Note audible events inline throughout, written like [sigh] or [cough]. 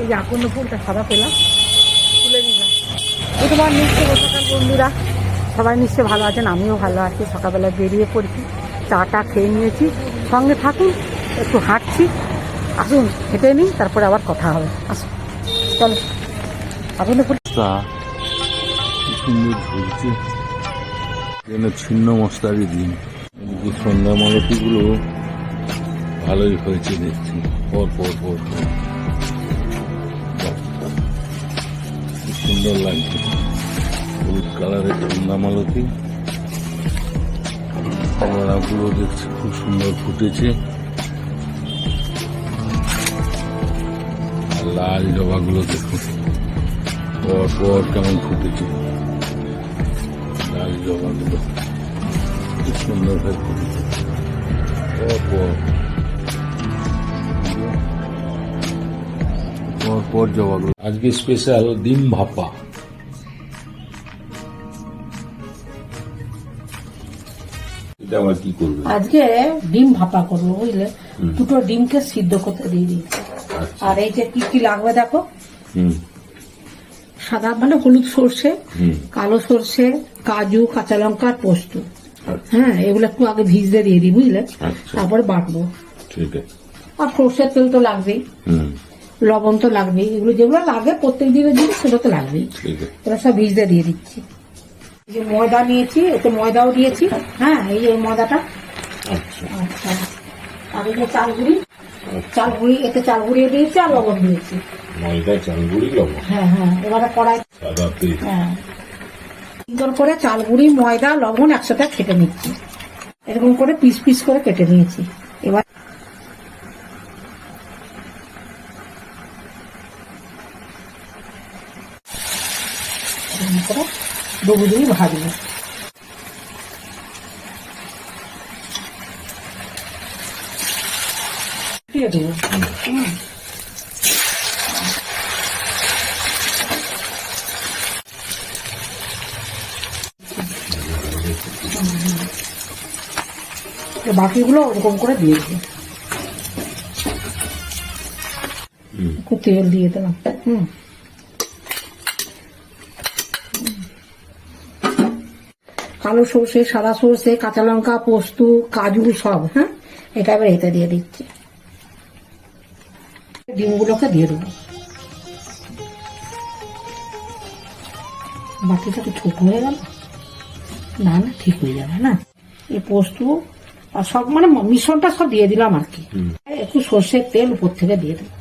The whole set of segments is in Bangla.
এই যে আকন্দ ফুলটা সাদা পেলাম, তুলে নিলাম। বুধবার নিশ্চয় সকাল বন্ধুরা, সবাই নিশ্চয় ভালো আছেন, আমিও ভালো আছি, সকালবেলা বেরিয়ে পড়ছি চাটা খেয়ে নিয়েছি, সঙ্গে থাকুন, একটু হাঁটছি, আসুন, হেঁটে নিই, তারপরে আবার কথা হবে, আসুন, চলো। আকন্দ ফুল সুন্দর ঝুলছে। যেন ছিন্ন মশলারই দিন। সন্ধ্যা মালতিগুলো ভালোই হয়েছে দেখছি পর পর পর। সুন্দর লাগছে। হলুদ কালারের সন্ধ্যা মালতি কলাগুলো দেখছি, খুব সুন্দর ফুটেছে। আর লাল জবাগুলো দেখুন পর পর কেমন ফুটেছে। লাল জবাগুলো। খুব সুন্দর হয়ে ফুটেছে। পর পর। পর পর আজকে স্পেশাল ডিম ভাপা। আজকে ডিম ভাপা করব বুঝলে? দুটো ডিমকে সিদ্ধ করতে দিয়ে দিয়েছি আচ্ছা। আর এই যে কি কি লাগবে দেখো? সাদা মানে হলুদ সর্ষে কালো সর্ষে কাজু কাঁচা লঙ্কা আর পোস্ত। আচ্ছা। হ্যাঁ এগুলো একটু আগে ভিজতে দিয়ে দিই বুঝলে? আচ্ছা। তারপরে বাটবো। ঠিক আছে। আর সর্ষের তেল তো লাগবেই। হুম। লবণ তো লাগবেই। এগুলো যেগুলো লাগে প্রত্যেক দিনের জিনিস সেটা তো লাগবেই। এবার সব ভিজতে দিয়ে দিচ্ছি। এই যে ময়দা নিয়েছি এতে ময়দাও দিয়েছি। হ্যাঁ এই যে ময়দাটা। আচ্ছা। আচ্ছা। আর এই যে চাল গুঁড়ি চাল গুঁড়ি এতে চাল গুঁড়িয়ে দিয়েছি আর লবণ দিয়েছি। ময়দা চালগুড়ি লবণ? হ্যাঁ হ্যাঁ এবারে কড়াই। হ্যাঁ। সুন্দর করে চাল গুঁড়ি ময়দা লবণ একসাথে কেটে নিচ্ছি। এরকম করে পিস পিস করে কেটে নিয়েছি। এবার এরকম করে ডুবু ডুবি ভাজবো দিয়ে দেবো বাকিগুলো ওরকম করে দিয়ে দেবো তেল দিয়ে দিলাম। হুম। কালো সর্ষে সাদা সর্ষে কাঁচা লঙ্কা পোস্ত কাজু সব হ্যাঁ? এটা এবার এতে দিয়ে দিচ্ছি। ডিমগুলোকে দিয়ে দেবো। বাকিটা তো ছোট হয়ে গেল। না না ঠিক হয়ে যাবে না? এই পোস্ত আর সব মানে মিশ্রণটা সব দিয়ে দিলাম আর কি। একটু সর্ষের তেল উপর থেকে দিয়ে দেবো।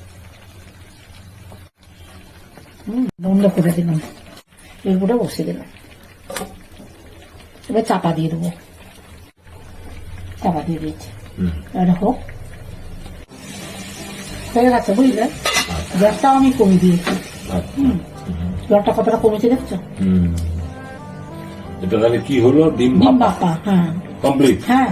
হুম, বন্ধ করে দিলাম। এরপরে বসে দিলাম। এবার চাপা দিয়ে দেবো। চাপা দিয়ে দিয়েছি। এটা হোক হয়ে গেছে বুঝলে? গ্যাসটাও আমি কমিয়ে দিয়েছি। আচ্ছা। হুম। জলটা কতটা কমেছে দেখছ? হুম। এটা তাহলে কি হলো? ডিম ডিম বাপা হ্যাঁ। কমপ্লিট? হ্যাঁ।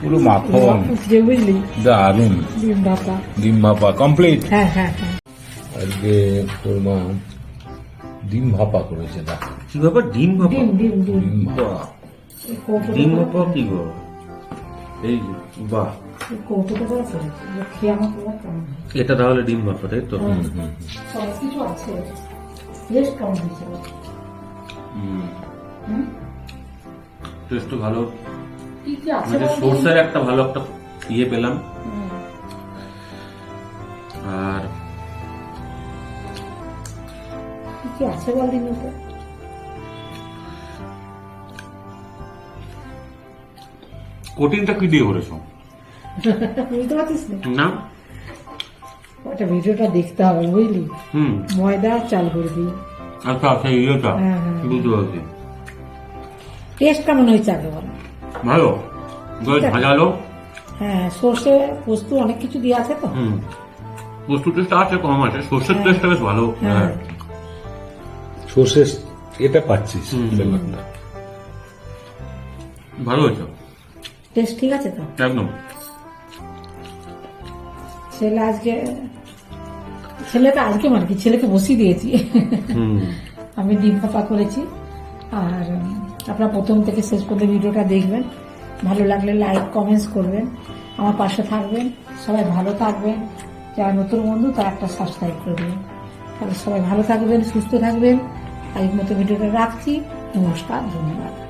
পুরো মাখন। যে বুঝলি? দারুণ ডিম বাপা ডিম ভাপা কমপ্লিট? হ্যাঁ হ্যাঁ হ্যাঁ। আজকে তোর মা ডিম ভাপা করেছে না কি ব্যাপার? ডিম ভাপা? ডিম ডিম ভাপা। ডিম ভাপা কি গো? এই বাহ। হয়? এটা তাহলে ডিম ভাপা তাই তো? হুম, হুম, সব কিছু আছে। কেমন হয়েছে? টেস্ট ভালো। কি কি আছে মানে সর্ষের একটা ভালো একটা ইয়ে পেলাম। কি আছে বল দিন তো? কোটিনটা কি দিয়ে করেছ? [laughs] বুঝতে পারছিস না? না। ওটা ভিডিওটা দেখতে হবে বুঝলি? হুম। ময়দা চাল করে দিই। আচ্ছা সেই ইয়েটা। হ্যাঁ, হ্যাঁ। বুঝতে পারছি। টেস্ট কেমন হয়েছে আগে বল? ভালো। বেশ ভাজালো। হ্যাঁ সর্ষে পোস্ত অনেক কিছু দিয়ে আছে তো? হুম। বস্তু টেস্ট আছে কম আছে। সর্ষের হ্যাঁ। টেস্টটা বেশ ভালো। হ্যাঁ। হ্যাঁ। সর্ষে এটা পাচ্ছিস ব্যাপারটা। ভালো হয়েছে। টেস্ট ঠিক আছে তো? একদম। ছেলে আজকে ছেলেটা আজকে মানে কি? ছেলেকে বসিয়ে দিয়েছি। আমি ডিম পাপা করেছি। আর আপনারা প্রথম থেকে শেষ পর্যন্ত ভিডিওটা দেখবেন। ভালো লাগলে লাইক কমেন্টস করবেন। আমার পাশে থাকবেন। সবাই ভালো থাকবেন। যারা নতুন বন্ধু তারা একটা সাবস্ক্রাইব করে দেবেন। তাহলে সবাই ভালো থাকবেন সুস্থ থাকবেন। আজকের মতো ভিডিওটা রাখছি। নমস্কার ধন্যবাদ।